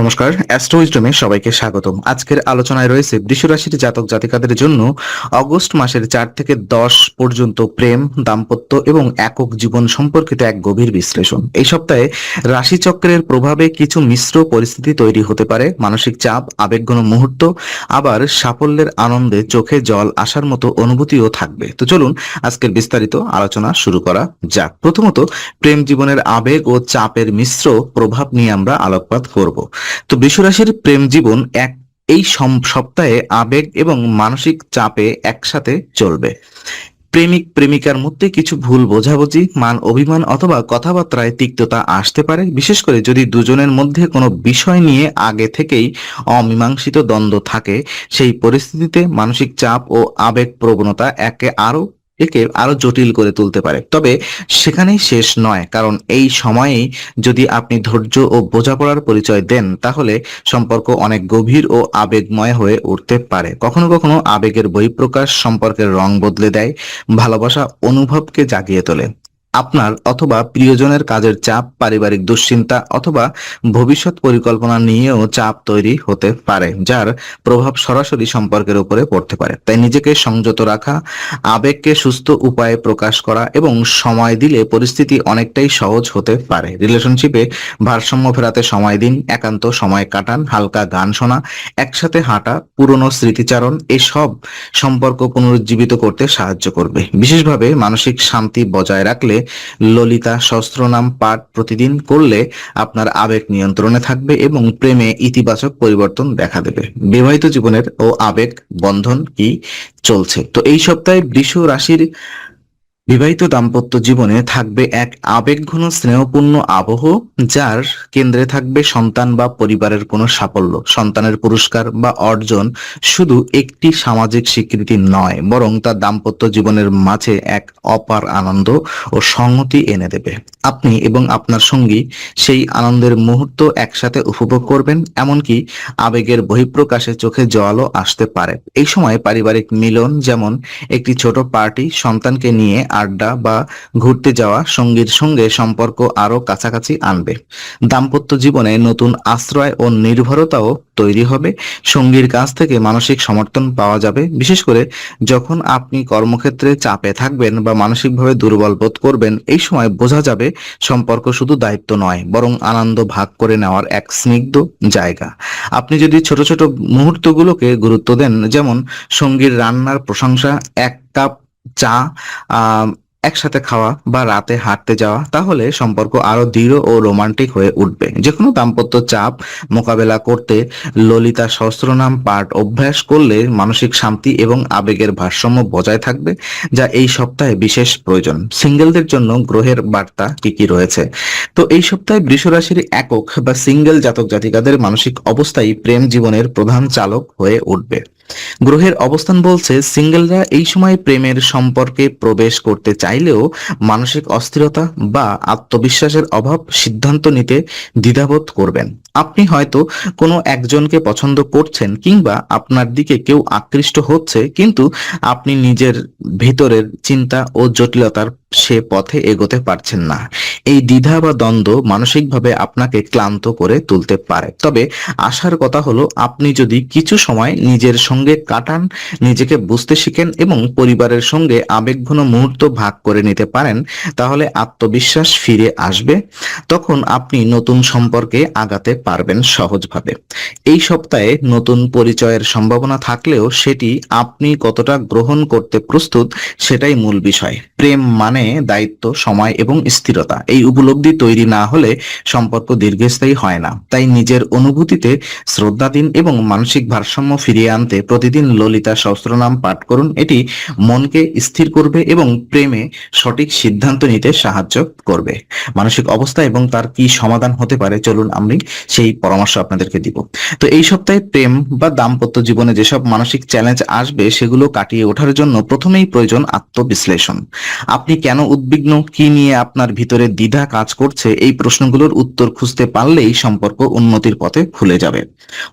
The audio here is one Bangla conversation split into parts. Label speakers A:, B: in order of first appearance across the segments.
A: নমস্কার অ্যাস্ট্রোইজমে সবাইকে স্বাগতম। আজকের আলোচনায় রয়েছে বৃষরাশির জাতক জাতিকাদের জন্য অগস্ট মাসের চার থেকে দশ পর্যন্ত প্রেম, দাম্পত্য এবং একক জীবন সম্পর্কিত এক গভীর বিশ্লেষণ। এই সপ্তাহে রাশিচক্রের প্রভাবে কিছু মিশ্র পরিস্থিতি তৈরি হতে পারে। মানসিক চাপ, আবেগঘন মুহূর্ত, আবার সাফল্যের আনন্দে চোখে জল আসার মতো অনুভূতিও থাকবে। তো চলুন, আজকের বিস্তারিত আলোচনা শুরু করা যাক। প্রথমত, প্রেম জীবনের আবেগ ও চাপের মিশ্র প্রভাব নিয়ে আমরা আলোকপাত করব। তো বৃষরাশির প্রেম জীবন এক, এই সপ্তাহে আবেগ এবং মানসিক চাপে একসাথে চলবে। প্রেমিক, প্রেমিকার মধ্যে কিছু ভুল বোঝাবুঝি, মান অভিমান অথবা কথাবার্তায় তিক্ততা আসতে পারে। বিশেষ করে যদি দুজনের মধ্যে কোনো বিষয় নিয়ে আগে থেকেই অমীমাংসিত দ্বন্দ্ব থাকে, সেই পরিস্থিতিতে মানসিক চাপ ও আবেগ প্রবণতা একে আরও একে আরও জটিল করে তুলতে পারে। তবে সেখানেই শেষ নয়, কারণ এই সময়েই যদি আপনি ধৈর্য ও বোঝাপড়ার পরিচয় দেন, তাহলে সম্পর্ক অনেক গভীর ও আবেগময় হয়ে উঠতে পারে। কখনো কখনো আবেগের বহিঃপ্রকাশ সম্পর্কের রং বদলে দেয়, ভালোবাসা অনুভবকে জাগিয়ে তোলে। আপনার অথবা প্রিয়জনের কাজের চাপ, পারিবারিক দুশ্চিন্তা অথবা ভবিষ্যৎ পরিকল্পনা নিয়েও চাপ তৈরি হতে পারে, যার প্রভাব সরাসরি সম্পর্কের উপরে পড়তে পারে। তাই নিজেকে সংযত রাখা, আবেগকে সুস্থ উপায়ে প্রকাশ করা এবং সময় দিলে পরিস্থিতি অনেকটাই সহজ হতে পারে। রিলেশনশিপে ভারসাম্য ফেরাতে সময় দিন, একান্ত সময় কাটান, হালকা গান শোনা, একসাথে হাঁটা, পুরনো স্মৃতিচারণ, এসব সম্পর্ক পুনরুজ্জীবিত করতে সাহায্য করবে। বিশেষভাবে মানসিক শান্তি বজায় রাখলে ললিতা সহস্রনাম পাঠ প্রতিদিন করলে আপনার আবেগ নিয়ন্ত্রণে থাকবে এবং প্রেমে ইতিবাচক পরিবর্তন দেখা দেবে। বিবাহিত জীবনের ও আবেগ বন্ধন কি চলছে? তো এই সপ্তাহে বৃষ রাশির বিবাহিত দাম্পত্য জীবনে থাকবে এক আবেগঘন স্নেহপূর্ণ আবহ, যার কেন্দ্রে থাকবে সন্তান বা পরিবারের কোনো সাফল্য, সন্তানের পুরস্কার বা অর্জন শুধু একটি সামাজিক স্বীকৃতি নয়, বরং তা দাম্পত্য জীবনের মাঝে এক অপার আনন্দ ও সংহতি এনে দেবে। আপনি এবং আপনার সঙ্গী সেই আনন্দের মুহূর্ত একসাথে উপভোগ করবেন, এমনকি আবেগের বহিঃপ্রকাশে চোখে জলও আসতে পারে। এই সময় পারিবারিক মিলন যেমন একটি ছোট পার্টি সন্তানকে নিয়ে আড্ডা বা ঘুরতে যাওয়া সঙ্গীর সঙ্গে সম্পর্ক আরও কাছাকাছি আনবে। দাম্পত্য জীবনে নতুন আশ্রয় ও নির্ভরতাও তৈরি হবে। সঙ্গীর কাছ থেকে মানসিক সমর্থন পাওয়া যাবে। বিশেষ করে যখন আপনি কর্মক্ষেত্রে চাপে থাকবেন বা মানসিকভাবে দুর্বল বোধ করবেন, এই সময় বোঝা যাবে সম্পর্ক শুধু দায়িত্ব নয়, বরং আনন্দ ভাগ করে নেওয়ার এক স্নিগ্ধ জায়গা। আপনি যদি ছোট ছোট মুহূর্তগুলোকে গুরুত্ব দেন, যেমন সঙ্গীর রান্নার প্রশংসা, এক কাপ চা একসাথে খাওয়া বা রাতে হাঁটতে যাওয়া, তাহলে সম্পর্ক আরও দৃঢ় ও রোমান্টিক হয়ে উঠবে। যে কোনো দাম্পত্য চাপ মোকাবেলা করতে ললিতা সহস্রনাম পাঠ অভ্যাস করলে মানসিক শান্তি এবং আবেগের ভারসাম্য বজায় থাকবে, যা এই সপ্তাহে বিশেষ প্রয়োজন। সিঙ্গেলদের জন্য গ্রহের বার্তা কি কি রয়েছে? তো এই সপ্তাহে বৃষ রাশির একক বা সিঙ্গেল জাতক জাতিকাদের মানসিক অবস্থাই প্রেম জীবনের প্রধান চালক হয়ে উঠবে। গ্রহের অবস্থান বলছে, সিঙ্গেলরা এই সময় প্রেমের সম্পর্কে প্রবেশ করতে চাইলেও মানসিক অস্থিরতা বা আত্মবিশ্বাসের অভাব সিদ্ধান্ত নিতে দ্বিধাবোধ করবেন। আপনি হয়তো কোনো একজনকে পছন্দ করছেন কিংবা আপনার দিকে কেউ আকৃষ্ট হচ্ছে, কিন্তু আপনি নিজের ভেতরের চিন্তা ও জটিলতার সে পথে এগোতে পারছেন না। এই দ্বিধা বা দ্বন্দ্ব মানসিকভাবে আপনাকে ক্লান্ত করে তুলতে পারে। তবে আশার কথা হলো, আপনি যদি কিছু সময় নিজের সঙ্গে কাটান, নিজেকে বুঝতে শিখেন এবং পরিবারের সঙ্গে আবেগঘন মুহূর্ত ভাগ করে নিতে পারেন, তাহলে আত্মবিশ্বাস ফিরে আসবে। তখন আপনি নতুন সম্পর্কে আগাতে পারবেন সহজভাবে। এই সপ্তাহে নতুন পরিচয়ের সম্ভাবনা থাকলেও সেটি আপনি কতটা গ্রহণ করতে প্রস্তুত, সেটাই মূল বিষয়। প্রেম মানে দায়িত্ব, সময় এবং স্থিরতা। এই উপলব্ধি তৈরি না হলে সম্পর্ক দীর্ঘস্থায়ী হয় না। তাই নিজের অনুভূতিতে শ্রদ্ধা দিন এবং মানসিক ভারসাম্য ফিরিয়ে আনতে প্রতিদিন ললিতা সহস্রনাম পাঠ করুন। এটি মনকে স্থির করবে এবং প্রেমে সঠিক সিদ্ধান্ত নিতে সাহায্য করবে। মানসিক অবস্থা এবং তার কি সমাধান হতে পারে চলুন আমি সেই পরামর্শ আপনাদেরকে দিব। তো এই সপ্তাহে প্রেম বা দাম্পত্য জীবনে যেসব মানসিক চ্যালেঞ্জ আসবে সেগুলো কাটিয়ে ওঠার জন্য প্রথমেই প্রয়োজন আত্মবিশ্লেষণ। আপনি কেন উদ্বিগ্ন? কি নিয়ে আপনার ভিতরে দ্বিধা কাজ করছে? এই প্রশ্নগুলোর উত্তর খুঁজতে পারলেই সম্পর্ক উন্নতির পথে খুলে যাবে।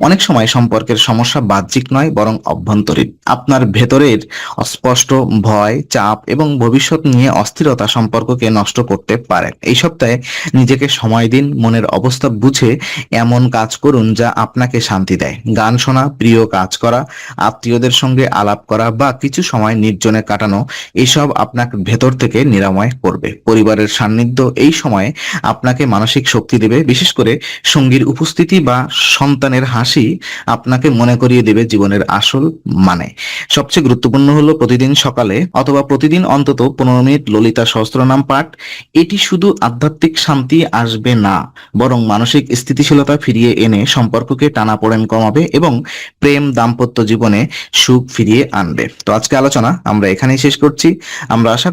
A: অনেক সময় সম্পর্কের সমস্যা বাহ্যিক নয়, বরং অভ্যন্তরীণ। আপনার ভেতরের অস্পষ্ট ভয়, চাপ এবং ভবিষ্যৎ নিয়ে অস্থিরতা সম্পর্ককে নষ্ট করতে পারে। এই সপ্তাহে নিজেকে সময় দিন, মনের অবস্থা বুঝে এমন কাজ করুন যা আপনাকে শান্তি দেয়। গান শোনা, প্রিয় কাজ করা, আত্মীয়দের সঙ্গে আলাপ করা বা কিছু সময় নির্জনে কাটানো, এসব আপনার ভেতর থেকে নিরাময় করবে। পরিবারের সান্নিধ্য এই সময়ে আপনাকে মানসিক শক্তি দেবে, বিশেষ করে সঙ্গীর উপস্থিতি বা সন্তানের হাসি আপনাকে মনে করিয়ে দেবে জীবনের আসল মানে। সবচেয়ে গুরুত্বপূর্ণ হলো প্রতিদিন সকালে অথবা প্রতিদিন অন্তত পনেরো মিনিট ললিতা সহস্রনাম পাঠ। এটি শুধু আধ্যাত্মিক শান্তি আসবে না, বরং মানসিক স্থিতিশীলতা ফিরিয়ে এনে সম্পর্ককে টানাপোড়েন কমাবে এবং প্রেম দাম্পত্য জীবনে সুখ ফিরিয়ে আনবে। তো আজকে আলোচনা আমরা এখানেই শেষ করছি। আমরা আশা